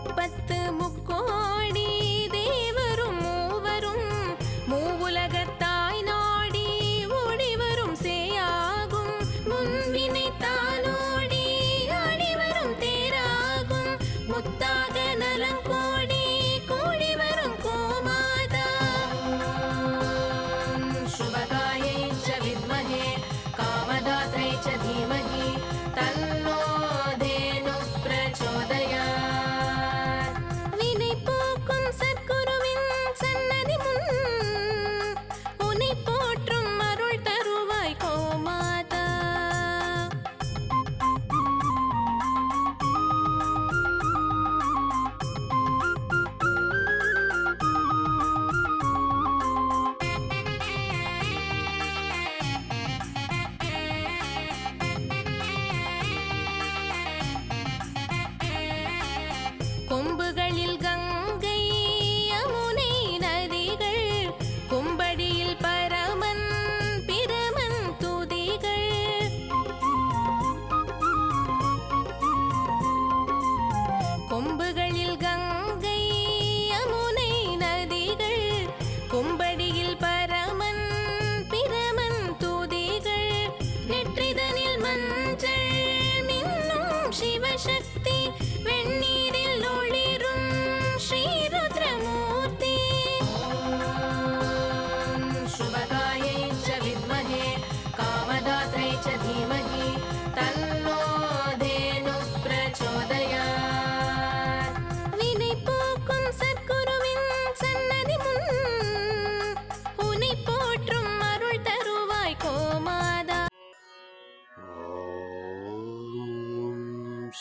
முப்பத்து முக்கோடி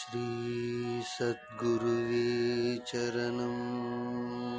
श्रीसद्गुरुवे चरणम्